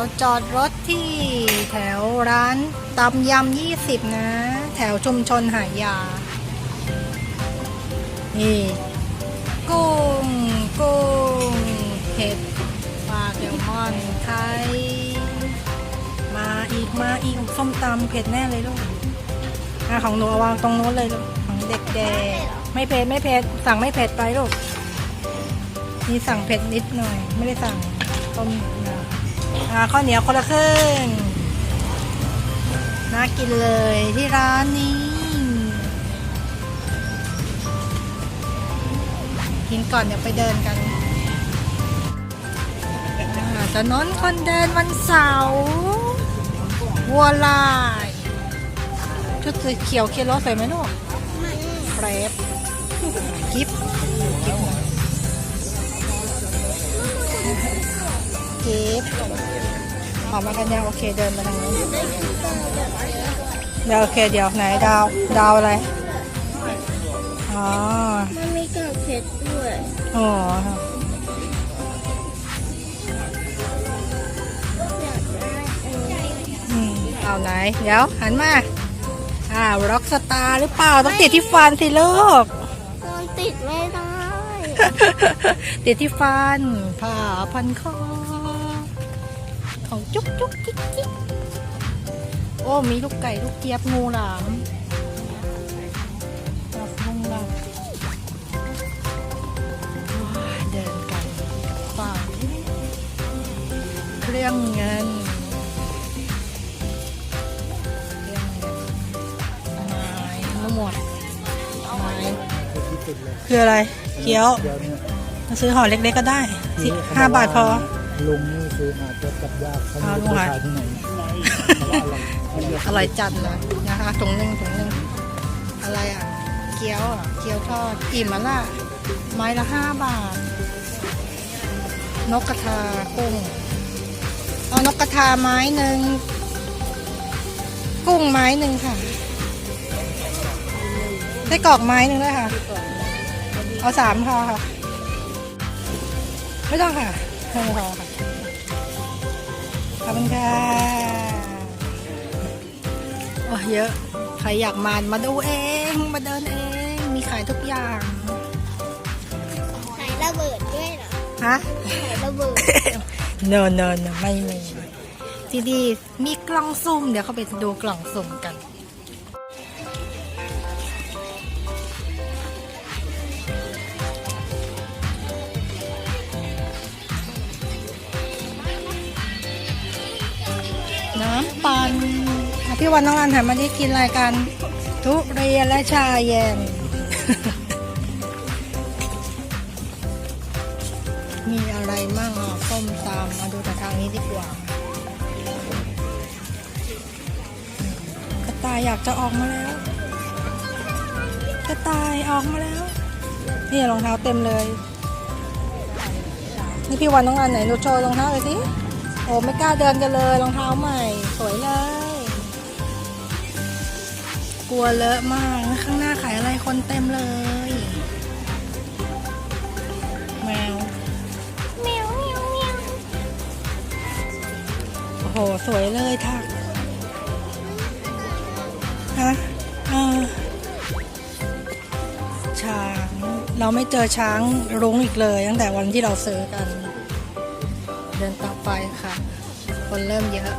เราจอดรถที่แถวร้านตำยำยี่สิบนะ แถวชุมชนหายา นี่ กุ้ง กุ้งเผ็ดปลาแซลมอนไทย มาอีก มาอีก ส้มตำเผ็ดแน่เลยลูกอของหนูวางตรงโน้นเลยลูก ของเด็กๆ ไม่เผ็ด ไม่เผ็ด สั่งไม่เผ็ดไปลูกมีสั่งเผ็ดนิดหน่อย ไม่ได้สั่งต้ม อ่าข้าวเหนียวคนละครึ่งน่ากินเลยที่ร้านนี้ กินก่อนเดี๋ยวไปเดินกันถนนคนเดินวันเสาร์วัวลายชุดสีเขียวเคียร์โรสใส่ไหมลูกเครปกิฟกิฟกิฟ ออกมากันยังโอเคเดินมาทางนู้นเดี๋ยวโอเคเดี๋ยวไหนดาวดาวอะไรอ๋อมันมีกากเพชรด้วยอ๋ออยากได้อันนี้อืมเอาไหน เดี๋ยวหันมาอ่าร็อกสตาร์หรือเปล่าต้องติดที่ฟันสิลูกมันติดไม่ได้ ติดที่ฟันผ้าพันคอของ จุ๊กจุ๊กจิ๊กจิ๊กโอ้ มีลูกไก่ลูกเจี๊ยบงูหลามจับงูหลามว้าเดินกันฝ่าเครื่องเงินเครื่องเงินไม้ทั้งหมดไม้คืออะไร เกี๊ยวเดี๋ยวเนี่ยมาซื้อห่อเล็กๆก็ได้สิห้าบาทพอลุงนี่ ซื้อมาจะจับยากเขาไม่รู้ขายที่ไหนอร่อยจัดเลยนะคะถุงนึงถุงนึงอะไรอะ เกี๊ยวอะเกี๊ยวทอดอิ่มแล้วล่ะไม้ละห้าบาท นกกระทากุ้งเอานกกระทาไม้หนึ่งกุ้งไม้หนึ่งค่ะไส้กรอกไม้หนึ่งด้วยค่ะ เอาสามพอค่ะ ไม่ต้องค่ะไม่พอค่ะ อบคุณค่ะโอ้เยอะ ใครอยากมามาดูเอง มาเดินเอง มีขายทุกอย่างหายระเบิดด้วยเหรอ ฮะหายระเบิด no no no ไม่มีที่ดีมีกล่องสุ่ม เดี๋ยวเขาไปดูกล่องสุ่มกันน้ วันน้องอันหันมาที่กินอะไรกันทุเรียนและชาเย็น มีอะไรมั่งอะส้มตำมมาดูแต่ทางนี้ดีกว่ากระต่ายอยากจะออกมาแล้ว กระต่ายออกมาแล้ว นี่รองเท้าเต็มเลย นี่พี่วันน้องอันไหนดูโชว์รองเท้าเลยสิโอ้ไม่กล้าเดินกันเลยรองเท้าใหม่ สวยเลย กลัวเลอะมาก ข้างหน้าขายอะไรคนเต็มเลย แมวเมียวเมียวเมียวโอ้โห สวยเลยทักฮะเออช้าง เราไม่เจอช้างรุ้งอีกเลย ตั้งแต่วันที่เราซื้อกัน เดินต่อไปค่ะ คนเริ่มเยอะ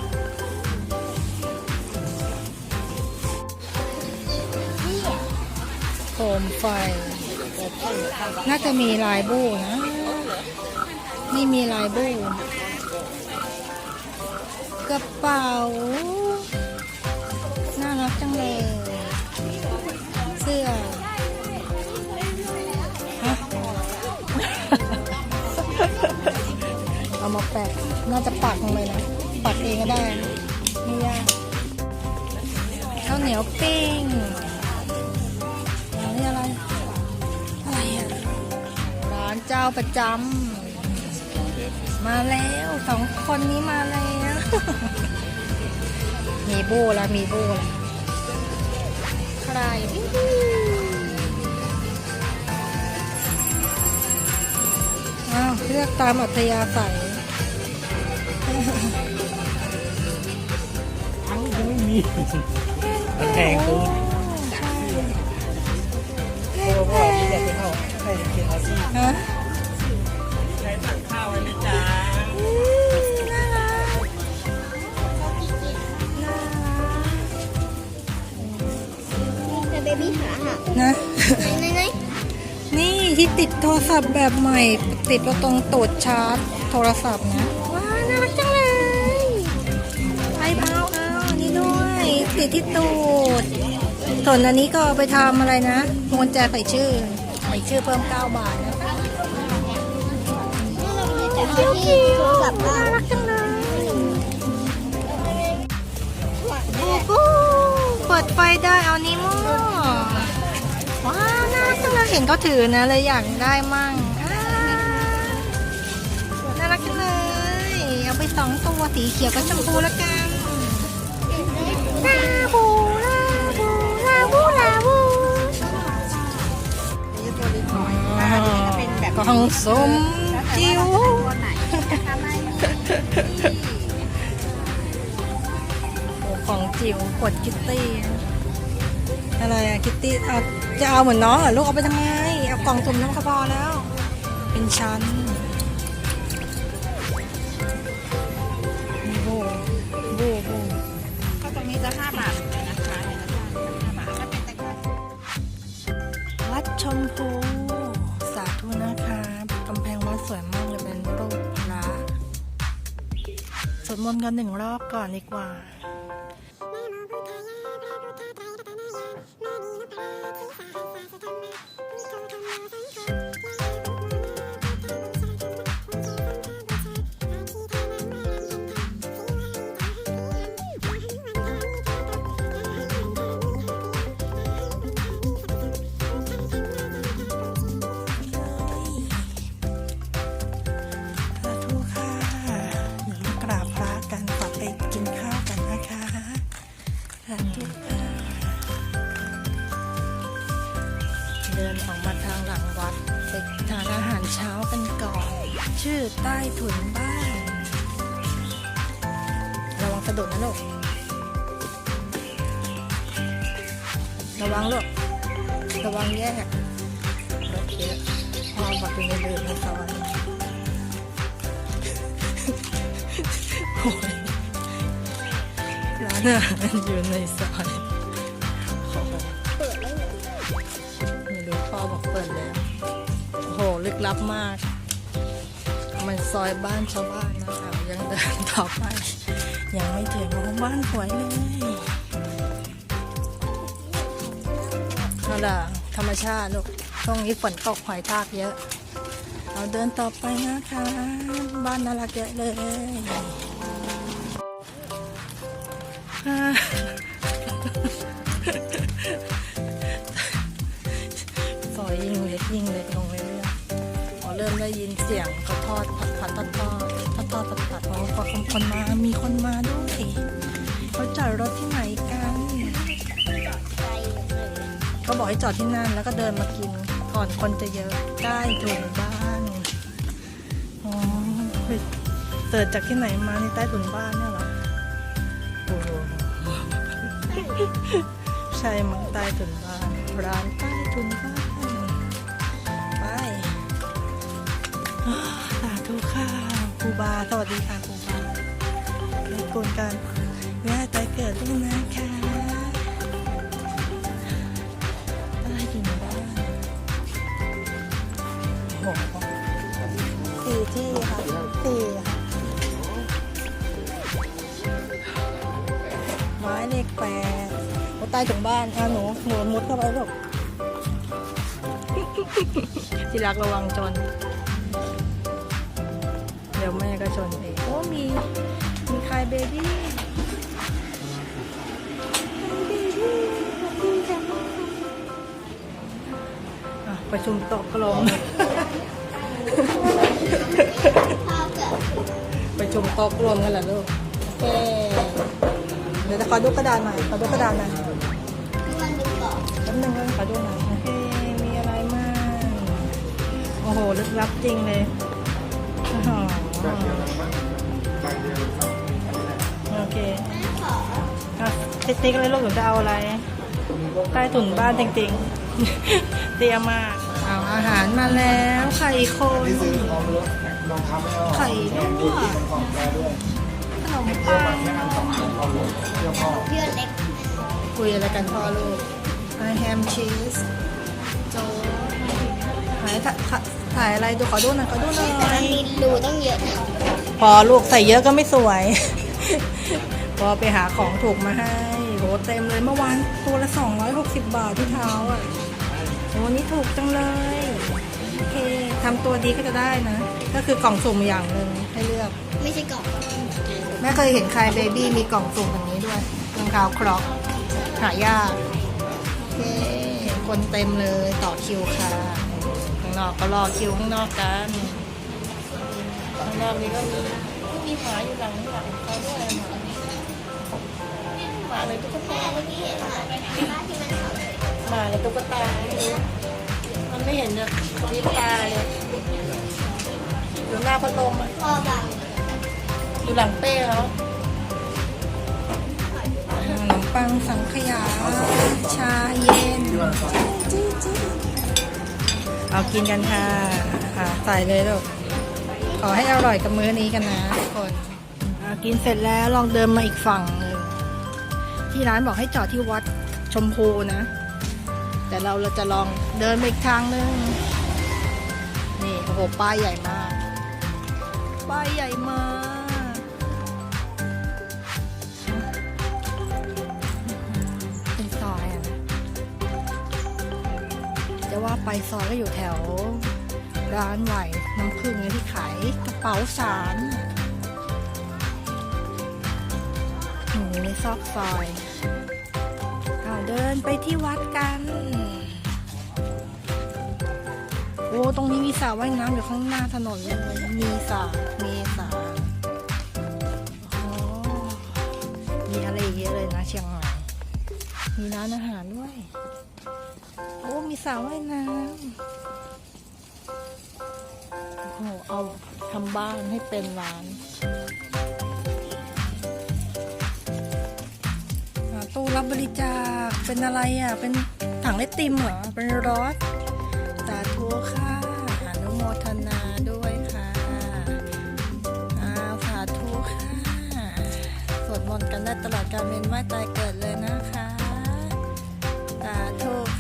มไฟ น่าจะมีลายบู้นะ นี่มีลายบู้กระเป๋า น่ารักจังเลย เสื้อเอามาแปะ น่าจะปักลงไปนะ ปักเองก็ได้ ไม่ยากข้าวเหนียวปิ้ง เจ้าประจำมาแล้วสองคนนี้มาแล้ว มีบูแล้วมีบูแล้วใครวิวอ้าวเลือกตามอัธยาศัยไม่มีมันแพงตูนใช่เพราะว่าที่จะไปเข้าให้เกียรติอาชีพฮะใช้สั่งข้าวไว้นะจ๊ะอืมน่ารักน่ารักแต่เบบี้ขาหักนะ ไหนไหนนี่นี่ที่ติดโทรศัพท์แบบใหม่ ติดไว้ตรงตูดชาร์จโทรศัพท์นะ ว้าวน่ารักจังเลยไอเท้าเอาอันนี้ด้วย ติดที่ตูดส่วนอันนี้ก็เอาไปทำอะไรนะมวนแจใส่ชื่อใส่ชื่อเพิ่ม 9 บาทนะ คะแต่ที่โทรศัพท์น่าบ้านรักจังเลยโอ้โหเปิดไฟได้เอานิโมว้าวน่ารักจังเลยเห็นเขาถือนะเลยอยากได้มั่งอ่าน่ารักจังเลยเอาไปสองตัวสีเขียวกับชมพูแล้วกันลาบูลาบูลาบูลาบูกล่องสม จิ๋วโอ้ของจิ๋วขวดคิตตี้ อะไรอะคิตตี้เอาจะเอาเหมือนน้องเหรอลูกเอาไปทำไม เอากล่องสุ่มน้องก็พอแล้ว เป็นชั้นโบโบโบก็ตรงนี้จะห้าบาทเลยนะคะเนี่ยห้าบาทถ้าเป็นตะกร้าวัดชมพู วัดสวยมากเลยเป็นรูปพระสวดมนต์กันหนึ่งรอบก่อนดีกว่า เดินออกมาทางหลังวัดไปทานอาหารเช้ากันก่อน ชื่อใต้ถุนบ้านระวังสะดุดนะลูกระวังลูกระวังแยกโอเคพอบอกเป็นเดินในซอยโอ้ย นอาหารอยู่ในซอยโอ้โหเปิดแล้วเหรอไม่รู้พ่อบอกเปิดแล้ว โอ้โห ลึกลับมาก มันซอยบ้านชาวบ้านนะคะ ยังเดินต่อไป ยังไม่ถึงโรงบ้านสวยเลยนั่นแหละธรรมชาติลูกช่วงนี้ฝนตกหอยทากเยอะ เราเดินต่อไปนะคะ บ้านน่ารักเยอะเลย ซอยยิ่งเล็กยิ่งเล็กลงเรื่อยๆพอเริ่มได้ยินเสียงเขาทอดผัดผัดทอดทอดทอดทอดผัดผัดอ๋อพอคนคนมา มีคนมาด้วยเขาจอดรถที่ไหนกันเขาบอกให้จอดที่นั่นแล้วก็เดินมากินก่อนคนจะเยอะใต้ถุนบ้านอ๋อเฮ้ยเกิดจากที่ไหนมาในใต้ถุนบ้านเนี่ย ใช่มังใต้ถุนบ้านร้านใต้ถุนบ้านไปสาธุค่ะครูบาสวัสดีค่ะครูบาในกลการแม่ใจเกิดด้วยนะคะไรอยู่ในบ้านโอ้โหสี่ที่ค่ะสี่ค่ะ แปดโอ้ใต้ถุงบ้านอะหนูหนูมุดเข้าไปลูกที่รักระวังจน เดี๋ยวแม่ก็ชนเองโอ้มีมีใครเบบี้เบบี้ขอบคุณค่ะอะประชุมโต๊ะกลมพ่อเกิดประชุมโต๊ะกลมกันเหรอลูกโอเคเดี๋ยวจะขอดูกระดานหน่อยขอดูกระดานหน่อยมันดูก่อนแป๊บนึงก็ขอดูหน่อยโอเคมีอะไรมากโอ้โหลึกลับจริงเลยอ๋อโอเคอะติ๊กติ๊กเลยลูกหนูจะเอาอะไร ใต้ถุนบ้านจริงๆ เตรียมมากเอาอาหารมาแล้ว ไข่คนนี่ซื้อลองรถลองทำให้เอาไข่ลวก นมปังแค่นั้นสองเยื่อนเล็กคุยอะไรกันพ่อลูกไอแฮมชีสโจ๊กถ่ายถ่ายอะไรดูขอดูหน่อยขอดูหน่แต่อมันยมีรูต้องเยอะพอลูกใส่เยอะก็ไม่สวย พอไปหาของถูกมาให้โหเต็มเลยเมื่อวานตัวละ 260 บาทที่เท้าอะวันนี้ถูกจังเลยโอเคทำตัวดีก็จะได้นะ ก็คือกล่องสุ่มอย่างหนึ่งให้เลือก ไม่ใช่กล่อง แม่เคยเห็นใครเบบี้มีกล่องสุ่มแบบนี้ด้วยรองเท้าครอกหายากโอเคนเต็มเลยต่อคิวค่ะ ข้างนอกก็รอคิวข้างนอกกัน ข้างนอกนี่ก็มีก็มีหมาอยู่หลังหลังเขาด้วยหมาหมาเลยตุ๊กตาเมื่อกี้เห็นหมาเขาหมาเลยตุ๊กตาไม่รู้มันไม่เห็นเนี่ยรีบตาเลยอยู่หน้าพัดลมอะ อยู่หลังเป้แล้วขนมปังสังขยา ชาเย็นเอากินกันค่ะอะใส่เลยลูกขอให้อร่อยกับมื้อนี้กันนะทุกคนกินเสร็จแล้วลองเดินมาอีกฝั่งหนึ่งที่ร้านบอกให้จอดที่วัดชมพูนะ แต่เราเราจะลองเดินไปอีกทางหนึงนี่โอ้โหป้ายใหญ่มาก ป้ายใหญ่มาก ซอยก็อยู่แถว ร้านไหวน้ำผึ้งเนี่ยที่ขายกระเป๋าสารน่ะหนูในซอกซอยเอาเดินไปที่วัดกัน โอ้ตรงนี้มีสระว่ายน้ำอยู่ข้างหน้าถนนเลย มีสระมีสระมีอะไรเยอะเลยนะเชียงใหม่มีร้านอาหารด้วย โอ้ มีสระว่ายน้ำโอ้โหเอาทำบ้านให้เป็นร้านตู้รับบริจาค เป็นอะไรอะ เป็นถังไอติมเหรอ เป็นรถสาธุค่ะอนุโมทนาด้วยค่ะอาสาธุค่ะ สวดมนต์กันได้ตลอดการเวียนว่ายตายเกิดเลยนะ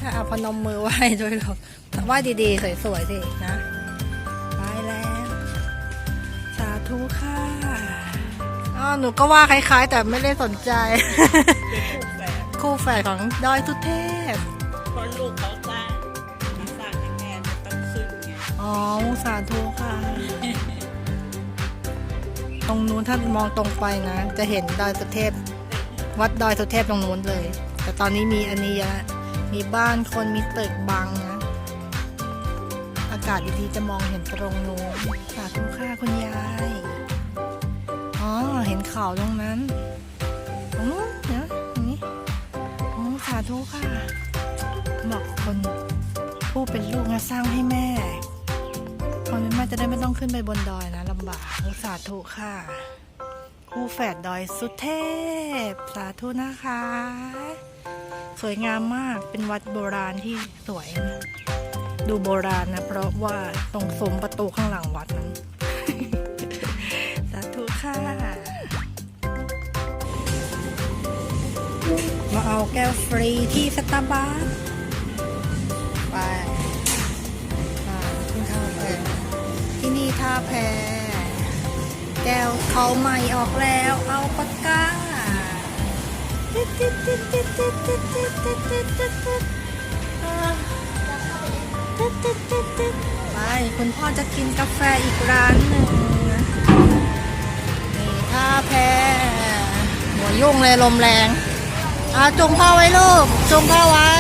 ธุค่ะเอาพนมมือไหว้ด้วยหรอกไหว้ดีๆ สวยๆสินะไปแล้ว สาธุค่ะอ๋อหนูก็ว่าคล้าย ๆ แต่ไม่ได้สนใจ คู่แฝดของดอยสุเทพเพราะลูกเขาสร้างสร้างให้แม่จะต้องขึ้นไงอ๋อสาธุค่ะ ตรงนู้นถ้ามองตรงไปนะ จะเห็นดอยสุเทพ วัดดอยสุเทพตรงนู้นเลย แต่ตอนนี้มีอันนี้เยอะ มีบ้านคนมีตึกบังนะ อากาศดีๆจะมองเห็นตรงนู้นสาธุค่ะคุณยาย อ๋อ เห็นเขาตรงนั้นตรงนู้นเนาะตรงนี้อ๋อสาธุค่ะ บอกคนผู้เป็นลูกนะสร้างให้แม่คนเป็นแม่จะได้ไม่ต้องขึ้นไปบนดอยนะลำบากสาธุค่ะคู่แฝดดอยสุเทพ สาธุนะคะ สวยงามมากเป็นวัดโบราณที่สวยนะดูโบราณนะ เพราะว่าตรงซุ้มประตูข้างหลังวัดนั้นสาธุค่ะ มาเอาแก้วฟรีที่สตาร์บัคไปอ่าที่ท่าแพที่นี่ท่าแพแก้วเขาใหม่ออกแล้ว เอาปากกา ไปคุณพ่อจะกินกาแฟอีกร้านหนึ่งนี่ท่าแพหัวยุ่งเลยลมแรงอาจงพ่อไว้ลูกจงพ่อไว้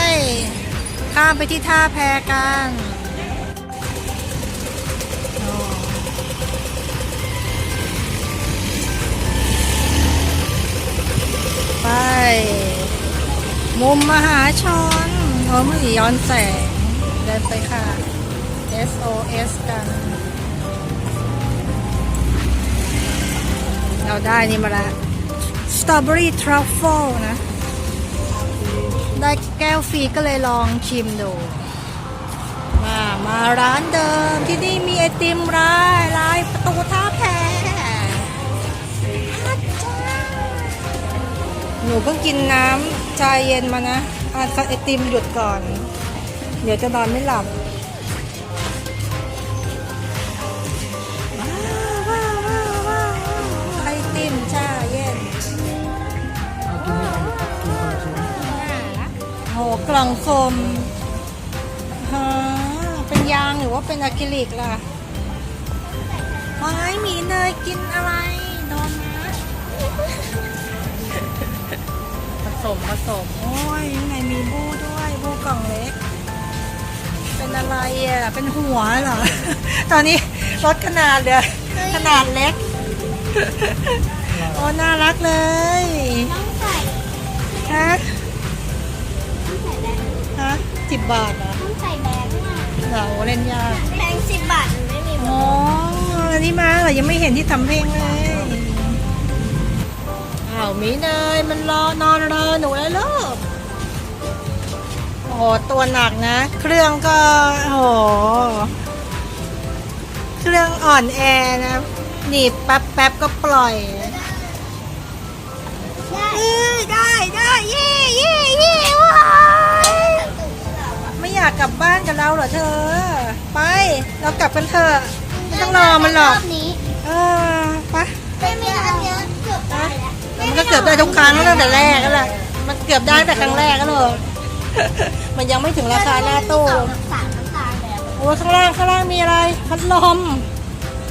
ข้ามไปที่ท่าแพกัน มมมหาชนโอ้ไม่ย้อนแสง เดินไปค่ะ SOS กัน เราได้นี่มาละสตรอเบอรี่ทรัฟเฟิลนะ ได้แก้วฟรีก็เลยลองชิมดู มามาร้านเดิมที่นี่มีไอติมร้ายลายประตูท่าแพหนูเพิ่งกินน้ำ ชาเย็นมานะอาไอติมหยุดก่อน เดี๋ยวจะนอนไม่หลับว้าวว้าวว้าวว้าวไอติมชาเย็นเอากินไม่ได้กินคนละชิ้นโหกล่องโฟมฮะเป็นยางหรือว่าเป็นอะคริลิกล่ะไม้หมีเนยกินอะไรโดนนะผ สมผสม โอ้ยยังไงมีบูด้วยบูกล่องเล็ก เป็นอะไรอะ เป็นหัวเหรอ ตอนนี้ลดขนาดเหลยขนาดเล็ก โอ้น่ารักเลยต้องใส่ฮะต้องใส่แบงค์ฮะสิบบาทเหรอต้องใส่แบงค์อะเหรอโอ้เล่นยากแบงค์สิบบาทมันไม่มีอ๋ออันนี้มาเหรอยังไม่เห็นที่ทำเพลงเลยอ้าวหมีเนยมันรอนอนรอหนูแล้วลูกโอ้โหตัวหนักนะ เครื่องก็โอ้โหเครื่องอ่อนแอนะหนีบแป๊บแป๊บก็ปล่อยได้เอ้ยได้ได้เย่เย่เย่ว้ายไม่อยากกลับบ้านกับเราเหรอเธอ ไป เรากลับกันเถอะไม่ต้องรอมันหรอก รอบนี้ เออไป ไม่มีอันเนี้ยเกือบได้แล้ว มันก็เกือบได้ทุกครั้งตั้งแต่แรกแล้วแหละมันเกือบได้แต่ครั้งแรกก็เลยมันยังไม่ถึงราคาหน้าตู้สองน้ำสามน้ำตาลแล้วโอ้ยข้างล่างข้างล่างมีอะไรพัดลม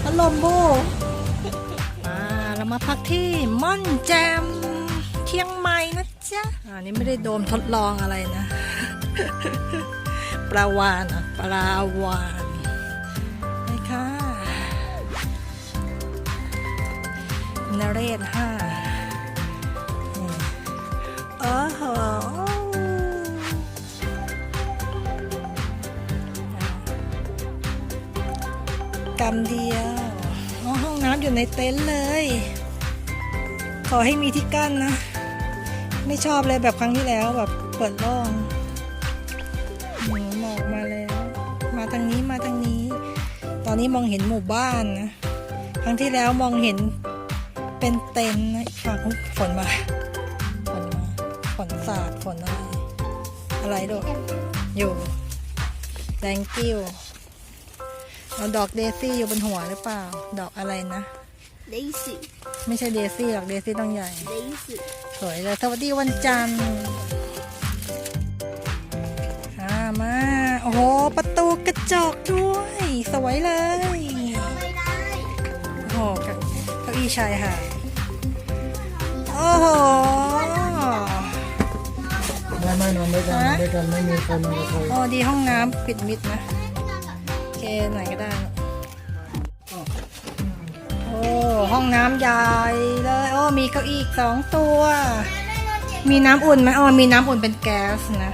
พัดลมบูมาเรามาพักที่ม่อนแจมเชียงใหม่นะจ๊ะอันนี้ไม่ได้โดมทดลองอะไรนะปลาวานอะปลาวานนี่ค่ะนเรศห้านี่ โอ้โหกำเดียวอ๋อห้องน้ำอยู่ในเต็นท์เลย ขอให้มีที่กั้นนะ ไม่ชอบเลยแบบครั้งที่แล้วแบบเปิดโล่งหนูหมอกมาแล้ว มาทางนี้มาทางนี้ ตอนนี้มองเห็นหมู่บ้านนะ ครั้งที่แล้วมองเห็นเป็นเต็นท์นะอีกฝั่งฝนมา ฝนสาดฝนอะไร อะไรลูกอยู่ thank you เอาดอกเดซี่อยู่บนหัวหรือเปล่า ดอกอะไรนะ เดซี่ไม่ใช่เดซี่หรอกเดซี่ต้องใหญ่ เดซี่สวยเลยสวัสดีวันจันทร์อ่ามา โอ้โห ประตูกระจกด้วย สวยเลยไม่ได้โอ้โหเก้าเก้าอี้ชายหาดโอ้โห ไม่ไม่นอนด้วยกันนอนด้วยกันไม่มีใครนอนกับใครโอ้ดีห้องน้ำปิดมิดนะโอเคไหนก็ได้ โอ้ห้องน้ำใหญ่เลยโอ้มีเก้าอี้อีกสองตัว มีน้ำอุ่นไหมอ๋อมีน้ำอุ่นเป็นแก๊สนะ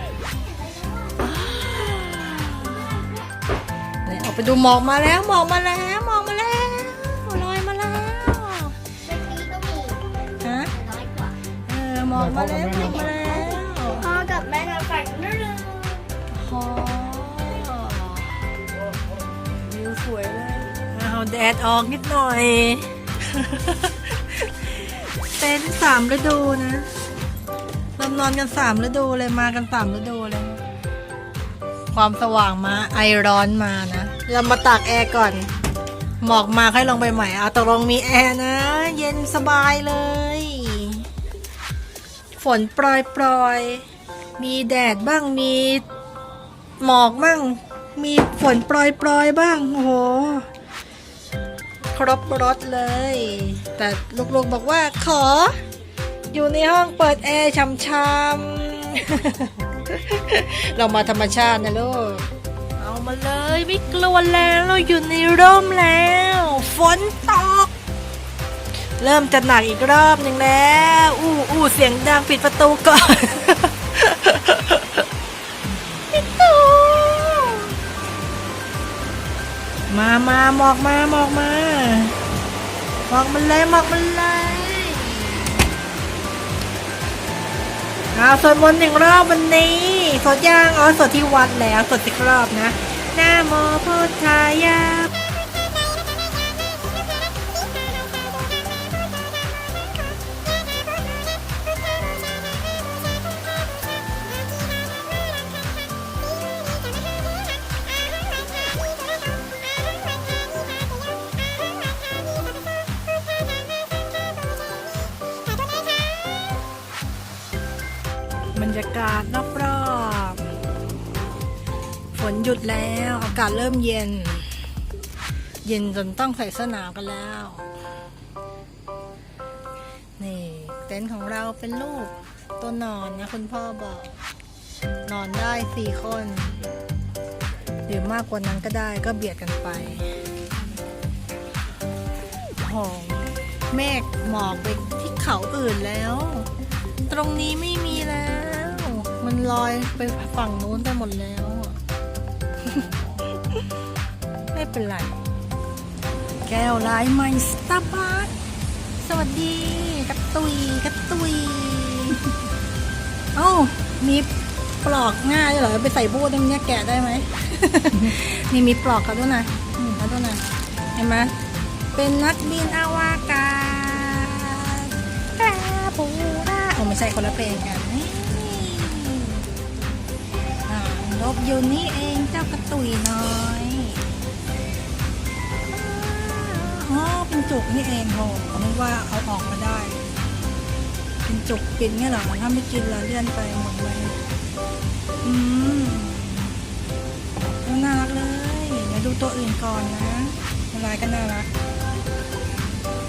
ไหนออกไปดูหมอกมาแล้วหมอกมาแล้วหมอกมาแล้วลอยมาแล้วเมื่อกี้ก็มีฮะเออหมอกมาแล้วหมอกมาแล้ว อ้าแดดออกนิดหน่อยเต็นสามฤดูนะเรานอนกันสามฤดูเลยมากันสามฤดูเลย ความสว่างมาไอร้อนมานะ เรามาตากแอร์ก่อน หมอกมาค่อยลงไปใหม่เอาตกลงมีแอร์นะ เย็นสบายเลย ฝนปล่อยปลอยมีแดดบ้างมีหมอกบ้างมีฝนปล่อยบ้างโอ้โห ครบรถเลย แต่ลูกๆบอกว่าขอ อยู่ในห้องเปิดแอร์ช่ำๆ เรามาธรรมชาตินะลูก เอามาเลยไม่กลัวแล้วเราอยู่ในร่มแล้ว ฝนตก เริ่มจะหนักอีกรอบหนึ่งแล้ว อู้อู้เสียงดังปิดประตูก่อน มามาหมอกมาหมอกมาหมอกมันเลยหมอกมันเลยเอาสวดมนต์หนึ่งรอบวันนี้สวดย่างอ๋อสวดที่วัดแล้วสวดอีกรอบนะน้าโมพุทธายา แล้วอากาศเริ่มเย็น เย็นจนต้องใส่เสื้อหนาวกันแล้ว นี่เต็นท์ของเราเป็นลูกตัวนอนนะคุณพ่อบอก นอนได้สี่คน หรือมากกว่านั้นก็ได้ก็เบียดกันไปโอ้เมฆหมอกไปที่เขาอื่นแล้ว ตรงนี้ไม่มีแล้ว มันลอยไปฝั่งนู้นไปหมดแล้ว เป็นไร แก้วลายใหม่สตาร์บัคสวัสดีกระตุยกระตุยเอ้ามีปลอกง่ายด้วยเหรอไปใส่บูดเนี่ยแกะได้ไหม นี่มีปลอกเขาด้วยนะอืมเขาด้วยนะเห็นไหมเป็นนักบินอวกาศคาบูราโอ้ไม่ใช่คนละเพลงกันนี่อ่าลบอยู่นี่เองเจ้ากระตุยน้อย อ๋อเป็นจุกนี่เองโหนึกว่าเอาออกมาได้ เป็นจุกเปิดเนี่ยหรอถ้าไม่กินเราเลื่อนไปหมดเลยอืมน่ารักเลยเดี๋ยวดูตัวอื่นก่อนนะลายก็น่ารัก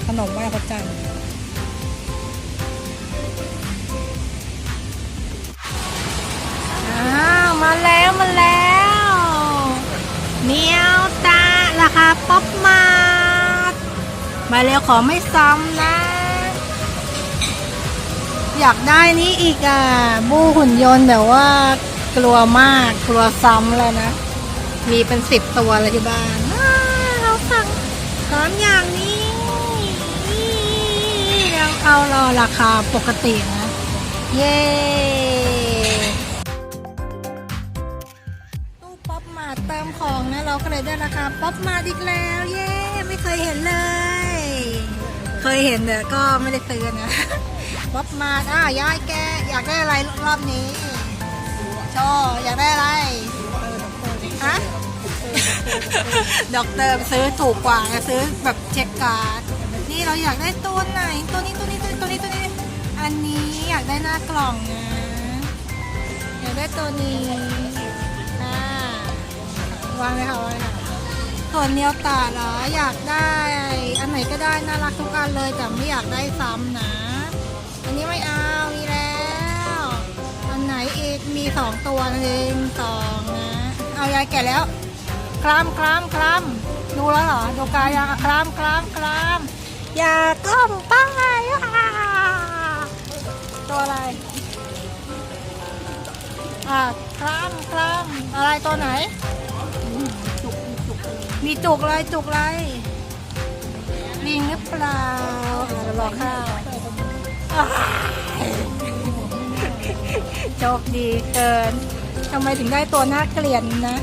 ขนมไหว้พระจันทร์มาแล้วมาแล้วเมียวตาราคาป๊อปมา มาเร็วขอไม่ซ้ำนะ อยากได้นี้อีกอะ บูหุ่นยนต์แบบว่ากลัวมากกลัวซ้ำเลยนะ มีเป็นสิบตัวเลยที่บ้านเราสั่งสามอย่างนี้แล้วเอารอราคาปกตินะ เย้ตู้ป๊อปมาเติมของนะ เราก็เลยได้ราคาป๊อปมาอีกแล้ว เย้ ไม่เคยเห็นเลย เคยเห็นแต่ก็ไม่ได้ซื้อนะป๊อปมาอะยายแกอยากได้อะไรรอบนี้ชออยากได้อะไรฮะด็อกเตอร์ซื้อถูกกว่าซื้อแบบเช็คการ์ดนี่เราอยากได้ตัวไหนตัวนี้ตัวนี้ตัวนี้ตัวนี้ตัวนี้ อันนี้อยากได้หน้ากล่องนะอยากได้ตัวนี้อ่าวางเลยค่ะวางเลยค่ะส่วนเนียวตาเหรออยากได้อั นไหนก็ได้น่ารักทุกอันเลยแต่ไม่อยากได้ซ้ำนะ อันนี้ไม่เอามีแล้ว อันไหนอีกมีสองตัวนั่นเองสองนะเอายายแก่แล้วคลามคลามคลามดูแล้วเหรอดูกายยังอะคลามคลามคลามอย่าก้มไปอะตัวอะไรอะคลามคลามอะไรตัวไหน มีจุกอะไรจุกอะไร ลิงหรือเปล่าเดี๋ยวรอข้าวโชคดีเกินทำไมถึงได้ตัวน่าเกลียดนะ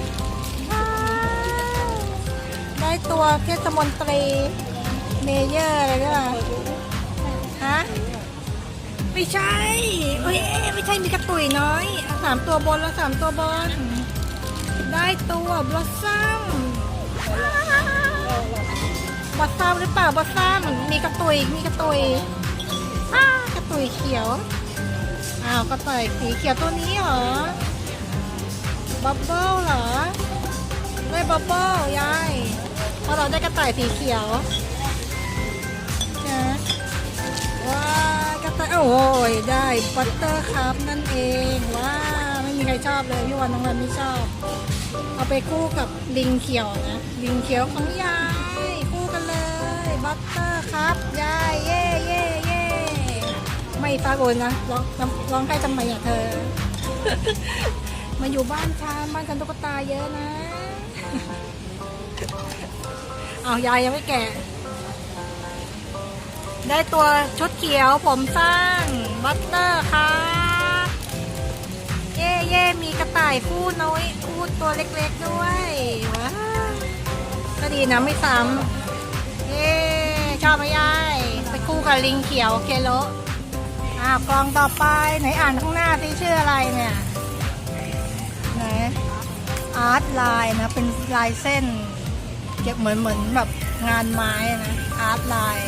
ได้ตัวเทศมนตรีเมเยอร์อะไรด้วยฮะไม่ใช่เอ้ยไม่ใช่มีกระตุยน้อยสามตัวบนแล้วสามตัวบน ได้ตัวบลอสซัม บอสซัมหรือเปล่าบอสซัมมีกระตุยมีกระตุยอ้ากระตุยเขียวอ้าวกระต่ายสีเขียวตัวนี้เหรอบับเบิ้ลเหรอได้บับเบิ้ลยายเพราะเราได้กระต่ายสีเขียวนะว้ากระต่ายโอ้ยได้บัตเตอร์ครับนั่นเองว้าไม่มีใครชอบเลยพี่วันน้องวันไม่ชอบ เอาไปคู่กับลิงเขียวนะลิงเขียวของยายคู่กันเลย บัตเตอร์ครับยายเย่เย่เย่ไม่ตาโกนนะร้องร้องให้ทำไมอะเธอ มาอยู่บ้านฉันบ้านฉันตุ๊กตาเยอะนะ เอายายยังไม่แก่ ได้ตัวชุดเขียวผมสั้นบัตเตอร์ครับเย่มีกระต่ายคู่น้อยคู่ตัวเล็กๆด้วยว้าวก็ดีนะไม่ซ้ำเย่ ชอบไหมยายไปคู่กับลิงเขียวเคโลอ้าวกล่องต่อไปไหนอ่านข้างหน้าสิชื่ออะไรเนี่ยไหนอาร์ตลายนะเป็นลายเส้นเก็บเหมือนเหมือนแบบงานไม้นะอาร์ตลาย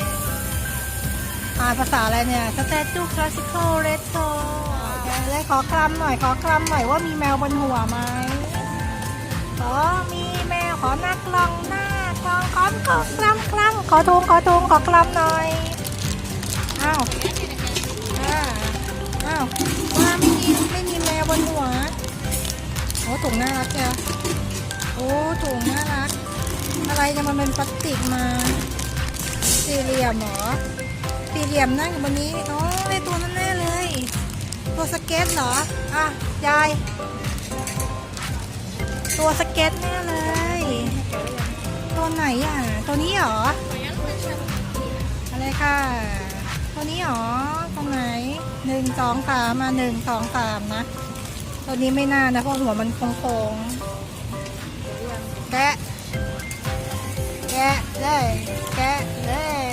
อ่านภาษาอะไรเนี่ยสเตจูคลาสสิคอลเรโตเลยขอคลำหน่อยขอคลำหน่อยว่ามีแมวบนหัวไหมขอมีแมวขอหน้ากลองหน้า กลองขอขอคลำคลำขอทงขอทงขอคลำหน่อยอ้าวอ่าอ้าวว่าไม่มีไม่มีแมวบนหัวโอ้ถุงน่ารักจ้ะโอ้ถุงน่ารัก อะไรเนี่ยมันเป็นพลาสติกมาสี่เหลี่ยมเหรอสี่เหลี่ยมนั่งอยู่บนนี้อ๋อไอตัวนั้นแน่เลย ตัวสเก็ตเหรออะยายตัวสเก็ตแน่เลย ตัวไหนอะ ตัวนี้เหรออะไรค่ะ ตัวนี้เหรอ ตรงไหนหนึ่งสองสามมาหนึ่งสองสามนะ ตัวนี้ไม่น่านะ เพราะหัวมันโค้งๆ แกะ แกะเลย แกะเลย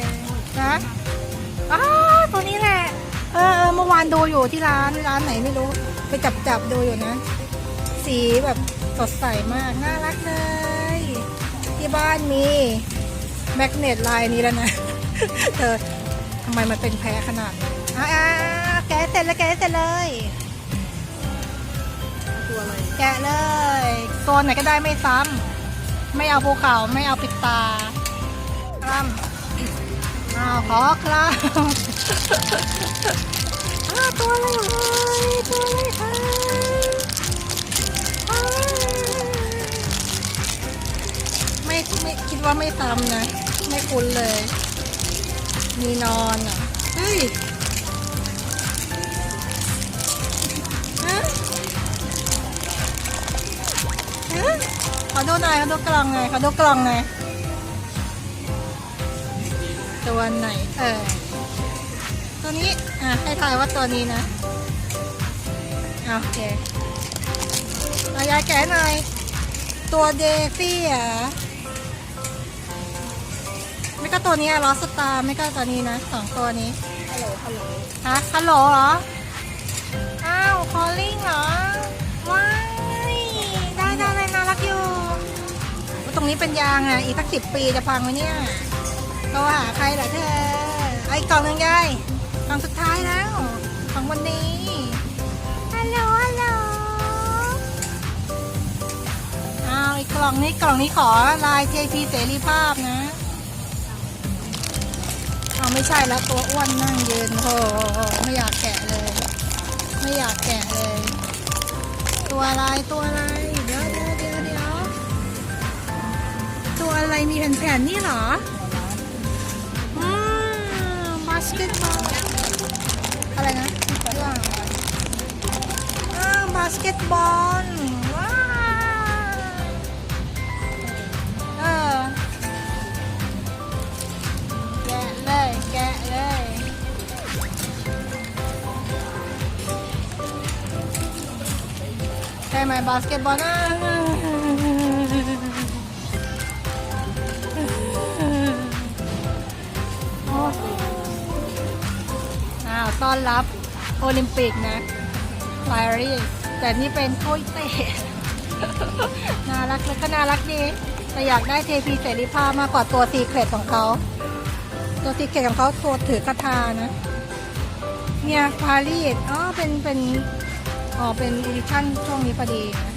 นะอ้าตัวนี้แหละ เออเออเมื่อวานดูอยู่ที่ร้านร้านไหนไม่รู้ ไปจับจับดูอยู่นะ สีแบบสดใสมาก น่ารักเลย ที่บ้านมีแมกเนตลายนี้แล้วนะ เธอทำไมมันเป็นแพ้ขนาดนั้นอ่าอ่าแกะเสร็จแล้วแกะเสร็จเลย ตัวอะไร แกะเลยตัวไหนก็ได้ไม่ซ้ำไม่เอาภูเขาไม่เอาปิดตาคลำอ้าวขอคลำอ้าวตัวอะไรเอ่ยตัวอะไรเอ่ ไม่คิดว่าไม่ซ้ำนะ ไม่คุ้นเลย มีนอนอะ เฮ้ยฮะฮะขอดูหน่อยขอดูกล่องหน่อยขอดูกล่องหน่อยตัวไหนเออตัวนี้ อะ ให้ทายว่าตัวนี้นะ โอเคเอายายแกะหน่อย ตัวเดฟี่อะ ตัวนี้อะลอสตาร์ไม่ก็ตัวนี้นะสองตัวนี้ฮัลโหลฮัลโหลฮะฮัลโหลเหรอ อ้าวคอลลิ่งเหรอ ว้ายได้ได้เลยน่ารักอยู่อุ๊ยตรงนี้เป็นยางอะ อีกสักสิบปีจะพังไหมเนี่ยโทรหาใครเหรอเธอไอ้กล่องหนึงยายกล่องสุดท้ายแล้ว ของวันนี้ฮัลโหลฮัลโหลอ้าวอีกกล่องนี้กล่องนี้ขอลาย TP เสรีภาพนะ เอาไม่ใช่แล้วตัวอ้วนนั่งยืนโหไม่อยากแกะเลย ไม่อยากแกะเลย ตัวอะไรตัวอะไรเดี๋ยวเดี๋ยวเดี๋ยวเดี๋ยวตัวอะไรมีแผ่นๆนี่เหรออืมบาสเกตบอลอะไรนะว่างอ้าวบาสเกตบอล ใช่ไหมบาสเกตบอลอะโอ้อ้าวต้อนรับโอลิมปิกนะไลรีแต่นี่เป็นโค้ยเตะน่ารักแล้วก็น่ารักดีแต่อยากได้เทพีเสรีภาพมากกว่าตัวซีเครตของเขาตัวซีเครตของเขาตัวถือกระทานะ เนี่ยพารีสอ๋อเป็นเป็น อ๋อเป็นอีดิชั่นช่วงนี้พอดีนะ